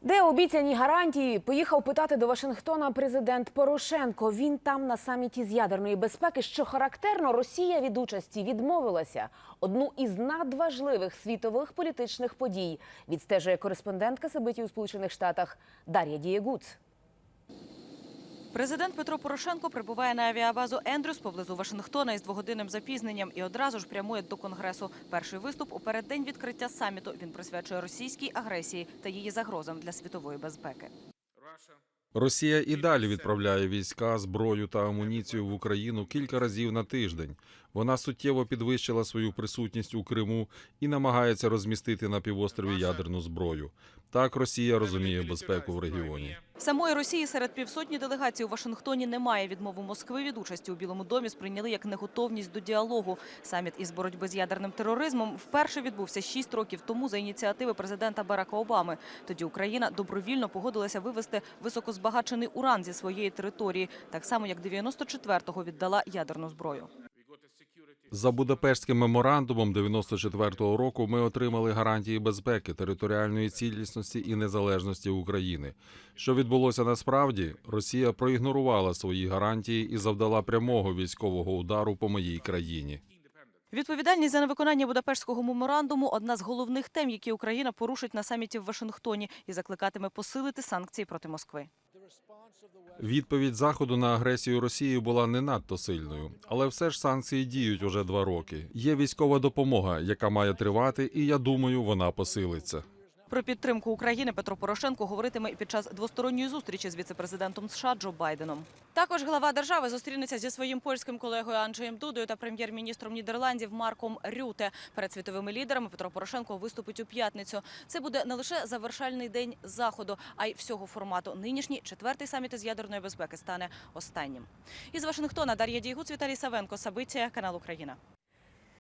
Де обіцяні гарантії? Поїхав питати до Вашингтона президент Порошенко. Він там на саміті з ядерної безпеки. Що характерно, Росія від участі відмовилася. Одну із надважливих світових політичних подій відстежує кореспондентка Сабиті у Сполучених Штатах Дар'я Дієгуц. Президент Петро Порошенко прибуває на авіабазу Ендрюс поблизу Вашингтона із двогодинним запізненням і одразу ж прямує до конгресу. Перший виступ у переддень відкриття саміту він присвячує російській агресії та її загрозам для світової безпеки. Росія і далі відправляє війська, зброю та амуніцію в Україну кілька разів на тиждень. Вона суттєво підвищила свою присутність у Криму і намагається розмістити на півострові ядерну зброю. Так Росія розуміє безпеку в регіоні. Самої Росії серед півсотні делегацій у Вашингтоні немає. Відмову Москви від участі у Білому домі сприйняли як неготовність до діалогу. Саміт із боротьби з ядерним тероризмом вперше відбувся шість років тому за ініціативи президента Барака Обами. Тоді Україна добровільно погодилася вивести високозбагачений уран зі своєї території, так само як 94-го віддала ядерну зброю. За Будапештським меморандумом 94-го року ми отримали гарантії безпеки, територіальної цілісності і незалежності України. Що відбулося насправді, Росія проігнорувала свої гарантії і завдала прямого військового удару по моїй країні. Відповідальність за невиконання Будапештського меморандуму одна з головних тем, які Україна порушить на саміті в Вашингтоні і закликатиме посилити санкції проти Москви. Відповідь Заходу на агресію Росії була не надто сильною, але все ж санкції діють уже два роки. Є військова допомога, яка має тривати, і я думаю, вона посилиться. Про підтримку України Петро Порошенко говоритиме і під час двосторонньої зустрічі з віцепрезидентом США Джо Байденом. Також глава держави зустрінеться зі своїм польським колегою Анджеєм Дудою та прем'єр-міністром Нідерландів Марком Рюте. Перед світовими лідерами Петро Порошенко виступить у п'ятницю. Це буде не лише завершальний день заходу, а й всього формату. Нинішній четвертий саміт із ядерної безпеки стане останнім. Із Вашингтона Дар'я Дійгуц, Віталій Савенко, Сабиція, канал Україна.